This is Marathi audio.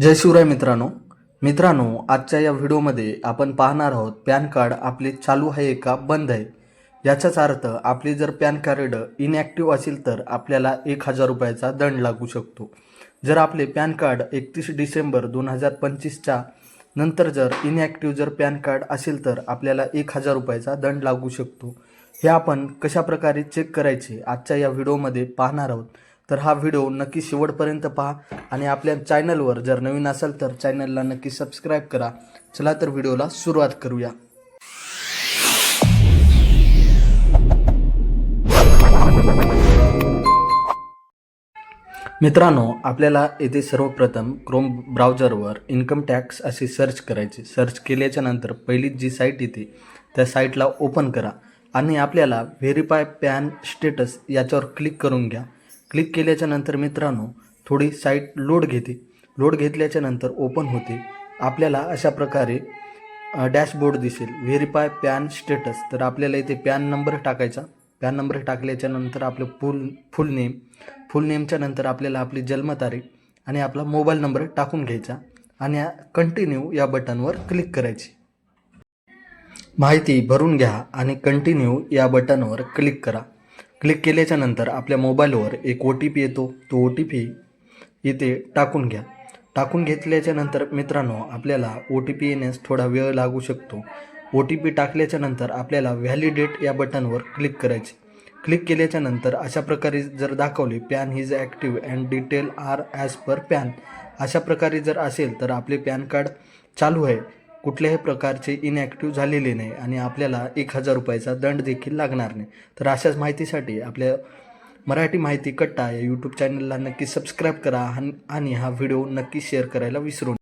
जय शिवराय मित्रांनो. मित्रांनो आजच्या या व्हिडिओमध्ये आपण पाहणार आहोत पॅन कार्ड आपले चालू आहे का बंद आहे? याचाच अर्थ आपले जर पॅन कार्ड इनॲक्टिव्ह असेल तर आपल्याला एक हजार रुपयाचा दंड लागू शकतो. जर आपले पॅन कार्ड एकतीस डिसेंबर दोन हजार पंचवीसच्या नंतर जर इनॲक्टिव्ह जर पॅन कार्ड असेल तर आपल्याला एक हजार रुपयाचा दंड लागू शकतो. हे आपण कशाप्रकारे चेक करायचे आजच्या या व्हिडिओमध्ये पाहणार आहोत. तर हा व्हिडिओ नक्की शेवटपर्यंत पहा आणि आपल्या चॅनलवर जर नवीन असाल तर चॅनलला नक्की सबस्क्राईब करा. चला तर व्हिडिओला सुरुवात करूया. मित्रांनो आपल्याला येथे सर्वप्रथम क्रोम ब्राउझरवर इन्कम टॅक्स असे सर्च करायचे. सर्च केल्याच्यानंतर पहिली जी साईट येते त्या साईटला ओपन करा आणि आपल्याला व्हेरीफाय पॅन स्टेटस याच्यावर क्लिक करून घ्या. क्लिक केल्याच्यानंतर मित्रांनो थोडी साईट लोड घेते. लोड घेतल्याच्या नंतर ओपन होते. आपल्याला अशा प्रकारे डॅशबोर्ड दिसेल. Verify PAN status. तर आपल्याला इथे पॅन नंबर टाकायचा. पॅन नंबर टाकल्याच्या नंतर आपलं फुल फुल नेम. फुल नेमच्या नंतर आपल्याला आपली जन्मतारीख आणि आपला मोबाईल नंबर टाकून घ्यायचा आणि कंटिन्यू या बटनवर क्लिक करायची. माहिती भरून घ्या आणि कंटिन्यू या बटनवर क्लिक करा. क्लिक केल्याच्यानंतर आपल्या मोबाईलवर एक ओ टी पी येतो. तो ओ टी पी इथे टाकून घ्या. टाकून घेतल्याच्या नंतर मित्रांनो आपल्याला ओ टी पी येण्यास थोडा वेळ लागू शकतो. ओ टी पी टाकल्याच्या नंतर आपल्याला व्हॅलिडेट या बटनवर क्लिक करायचे. क्लिक केल्याच्यानंतर अशा प्रकारे जर दाखवले PAN is active and detail are as per PAN. अशा प्रकारे जर असेल तर आपले पॅन कार्ड चालू आहे. कुठल्याही प्रकारचे इनॲक्टिव्ह झालेले नाही आणि आपल्याला एक हजार रुपयाचा दंड देखील लागणार नाही. तर अशाच माहितीसाठी आपल्या मराठी माहिती कट्टा या यूट्यूब चॅनलला नक्की सबस्क्राईब करा आणि- आणि हा व्हिडिओ नक्की शेअर करायला विसरू